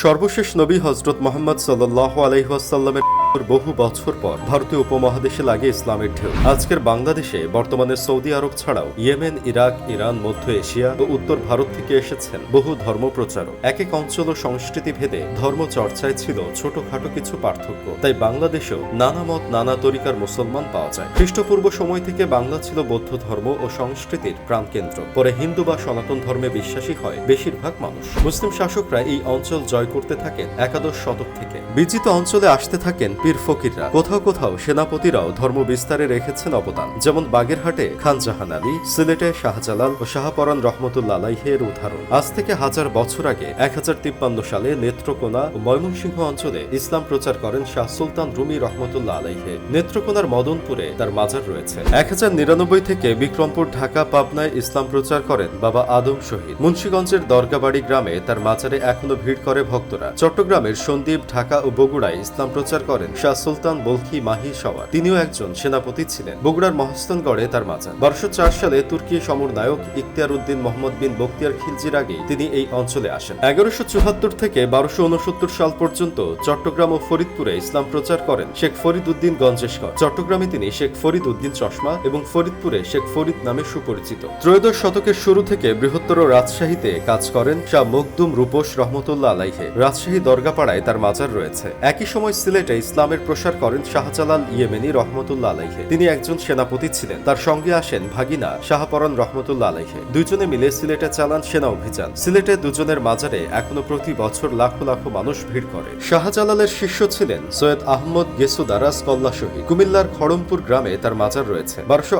সর্বশেষ নবী হজরত মোহাম্মদ সাল্লাহ আলহিহাসাল্লামের বহু বছর পর ভারতীয় উপমহাদেশে লাগে ইসলামের ঢেউ। আজকের বাংলাদেশে, বর্তমানে সৌদি আরব ছাড়াও ইয়েমেন, ইরাক, ইরান, মধ্য এশিয়া ও উত্তর ভারত থেকে এসেছেন বহু ধর্মপ্রচারক। এক এক অঞ্চল ও সংস্কৃতি ভেদে ধর্ম চর্চায় ছিল ছোটখাটো কিছু পার্থক্য। তাই বাংলাদেশেও নানা মত, নানা তরিকার মুসলমান পাওয়া যায়। খ্রিস্টপূর্ব সময় থেকে বাংলা ছিল বৌদ্ধ ধর্ম ও সংস্কৃতির প্রাণকেন্দ্র। পরে হিন্দু বা সনাতন ধর্মে বিশ্বাসী হয় বেশিরভাগ মানুষ। মুসলিম শাসকরা এই অঞ্চল জয় করতে থাকেন একাদশ শতক থেকে। বিজিত অঞ্চলে আসতে থাকেন পীর ফকিররা। কোথাও কোথাও সেনাপতিরাও ধর্ম বিস্তারে রেখেছেন অবদান। যেমন বাগেরহাটে খান জাহান আলী, সিলেটে শাহজালাল ও শাহপরান রহমতুল্লা আলাইহের উদাহরণ। আজ থেকে হাজার বছর আগে এক হাজার তিপ্পান্ন সালে নেত্রকোনা ও ময়মনসিংহ অঞ্চলে ইসলাম প্রচার করেন শাহ সুলতান রুমি রহমতুল্লাহ আলাইহে। নেত্রকোনার মদনপুরে তার মাজার রয়েছে। এক থেকে বিক্রমপুর, ঢাকা, পাবনায় ইসলাম প্রচার করেন বাবা আদম শহীদ। মুন্সীগঞ্জের দরগাবাড়ি গ্রামে তার মাজারে এখনও ভিড় করে ভক্তরা। চট্টগ্রামের সন্দ্বীপ, ঢাকা ও বগুড়ায় ইসলাম প্রচার করেন শাহ সুলতান বলখি মাহি সওয়ার। তিনিও একজন সেনাপতি ছিলেন। বগুড়ার মহস্তানগড়ে তার মাজার। বারোশো চার সালে তুর্কি সমর নায়ক ইখতিয়ার উদ্দিন মোহাম্মদ বিন বখতিয়ার খিলজির আগে তিনি এই অঞ্চলে আসেন। এগারোশো চুহাত্তর থেকে বারোশো উনসত্তর সাল পর্যন্ত চট্টগ্রাম ও ফরিদপুরে ইসলাম প্রচার করেন শেখ ফরিদ উদ্দিন গঞ্জেশকর। চট্টগ্রামে তিনি শেখ ফরিদ উদ্দিন চশমা এবং ফরিদপুরে শেখ ফরিদ নামে সুপরিচিত। ত্রয়োদশ শতকের শুরু থেকে বৃহত্তর রাজশাহীতে কাজ করেন শাহ মখদুম রূপোশ রহমতুল্লাহ আলাইহে। রাজশাহী দরগাপাড়ায় তার মাজার রয়েছে। একই সময় সিলেটে ইসলামের প্রসার করেন শাহজালাল ইয়েমেনি রহমতুল্লাহ আলাইহে। তিনি একজন সেনাপতি ছিলেন। তার সঙ্গে আসেন ভাগিনা শাহপরন রহমতুল্লাহ আলাইহে। দুজনে মিলে সিলেটে চালান সেনা অভিযান। সিলেটে দুজনের মাজারে এখনও প্রতি বছর লাখো লাখো মানুষ ভিড় করে। শাহজালালের শিষ্য ছিলেন সৈয়দ আহমদ গেসুদারাস কল্লা শহীদ। কুমিল্লার খড়মপুর গ্রামে তার মাজার রয়েছে। বারোশো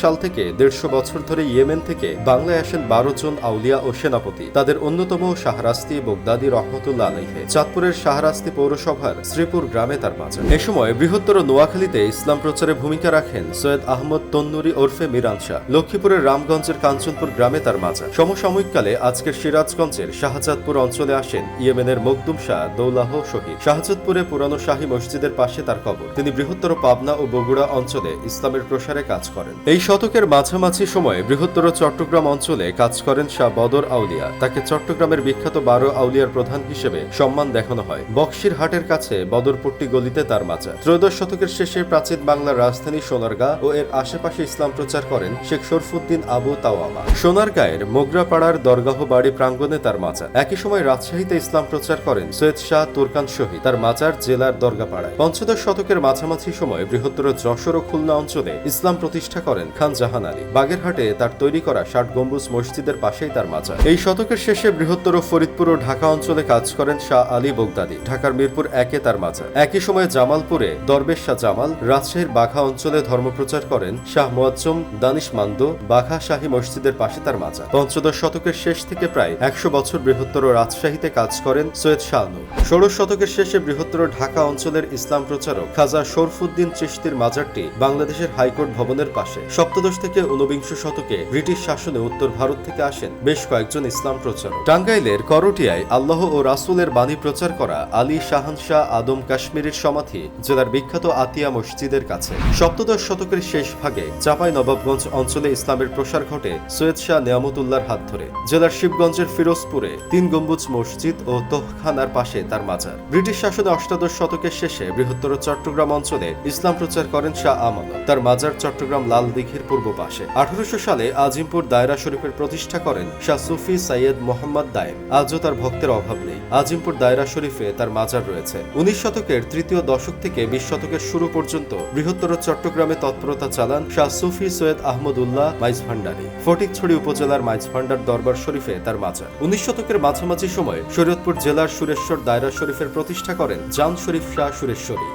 সাল থেকে দেড়শো বছর ধরে ইয়েমেন থেকে বাংলায় আসেন বারো জন আউলিয়া ও সেনাপতি। তাদের অন্যতম শাহরাস্তি বগদাদি রহমতুল্লাহ আলাইহে। চাঁদপুরের শাহরাস্তি পৌরসভার শ্রীপুর গ্রামে তার মাজার এ সময় বৃহত্তর নোয়াখালীতে ইসলাম প্রচারে ভূমিকা রাখেন সৈয়দ আহমদ তন্নুরি ওরফে মিরান শাহ। লক্ষ্মীপুরের রামগঞ্জের কাঞ্চনপুর গ্রামে তার মাজার। সমসাময়িককালে আজকের সিরাজগঞ্জের শাহজাদপুর অঞ্চলে আসেন ইয়েমেনের মকদুম শাহ দৌলাহ শহীদ। শাহজাদপুরে পুরানো শাহী মসজিদের পাশে তার কবর। তিনি বৃহত্তর পাবনা ও বগুড়া অঞ্চলে ইসলামের প্রসারে কাজ করেন। এই শতকের মাঝামাঝি সময়ে বৃহত্তর চট্টগ্রাম অঞ্চলে কাজ করেন শাহ বদর আউলিয়া। তাকে চট্টগ্রামের বিখ্যাত বারো আউলিয়ার প্রধান হিসেবে সম্মান দেখানো হয়। বক্সির হাটের কাছে বদরপট্টি গলিতে তার মাজার। ত্রয়োদশ শতকের শেষে প্রাচীন বাংলার রাজধানী সোনারগাঁ ও এর আশেপাশে ইসলাম প্রচার করেন শেখ শরফুদ্দিন আবু তাওয়ামা। সোনারগাঁয়ের মোগরাপাড়ার দরগাহ বাড়ি প্রাঙ্গণে তার মাজার। একই সময় রাজশাহীতে ইসলাম প্রচার করেন সৈয়দ শাহ তুরকান শহীদ। তার মাজার জেলার দরগাপাড়ায়। পঞ্চদশ শতকের মাঝামাঝি সময়ে বৃহত্তর যশোর ও খুলনা অঞ্চলে ইসলাম প্রতিষ্ঠা করেন খান জাহান আলী। বাগেরহাটে তার তৈরি করা ষাট গম্বুজ মসজিদের পাশেই তার মাজার। এই শতকের শেষে বৃহত্তর ফরিদপুর ও ঢাকা অঞ্চলে কাজ করেন শাহ আলী বগদাদি। ঢাকার মিরপুর একে তার মাজার। একই সময়ে জামালপুরে দরবেশ শাহ জামাল রাজশাহীর বাঘা অঞ্চলে ধর্মপ্রচার করেন শাহ মোয়াজ্জম দানিশ মান্দ বাঘা শাহী মসজিদের পাশে তার মাজার। পঞ্চদশ শতকের শেষ থেকে প্রায় একশো বছর বৃহত্তর রাজশাহীতে কাজ করেন সৈয়দ শাহনুর ষোড়শ শতকের শেষে বৃহত্তর ঢাকা অঞ্চলের ইসলাম প্রচারক খাজা শরফুদ্দিন চিশতির মাজারটি বাংলাদেশের হাইকোর্ট ভবনের পাশে। সপ্তদশ থেকে ঊনবিংশ শতকে ব্রিটিশ শাসনে উত্তর ভারত থেকে আসেন বেশ কয়েকজন ইসলাম প্রচারক। টাঙ্গাইলের করটিয়ায় আল্লাহ ও রাসুলের বাণী প্রচার করা আলী শাহান শাহ আদম কাশ্মীরের সমাধি জেলার বিখ্যাত আতিয়া মসজিদের কাছে। সপ্তদশ শতকের শেষ ভাগে চাপাই নবাবগঞ্জ অঞ্চলে ইসলামের প্রসার ঘটে সৈয়দ শাহ নিয়ামতুল্লাহর হাত ধরে। জেলার শিবগঞ্জের ফিরোজপুরে তিন গম্বুজ মসজিদ ও তোহখানার পাশে তার মাজার। ব্রিটিশ শাসনে অষ্টাদশ শতকের শেষে বৃহত্তর চট্টগ্রাম অঞ্চলে ইসলাম প্রচার করেন শাহ আমানত। তার মাজার চট্টগ্রাম লাল দিঘির পূর্ব পাশে। আঠারোশো সালে আজিমপুর দায়রা শরীফের প্রতিষ্ঠা করেন শাহ সুফি সাইয়েদ মোহাম্মদ দায়েম আজও তার ভক্তের অভাব নেই। আজিমপুর দায়রা শরীফে তার মাজার রয়েছে। উনিশ শতকের তৃতীয় দশক থেকে বিশ শতকের শুরু পর্যন্ত বৃহত্তর চট্টগ্রামে তৎপরতা চালান শাহ সুফি সৈয়দ আহমদুল্লাহ মাইজ ভান্ডারী। ফটিকছড়ি উপজেলার মাইজ ভান্ডার দরবার শরীফে তার মাজার। উনিশ শতকের মাঝামাঝি সময়ে শরীয়তপুর জেলার সুরেশ্বর দায়রা শরীফের প্রতিষ্ঠা করেন জান শরীফ শাহ সুরেশ্বরী।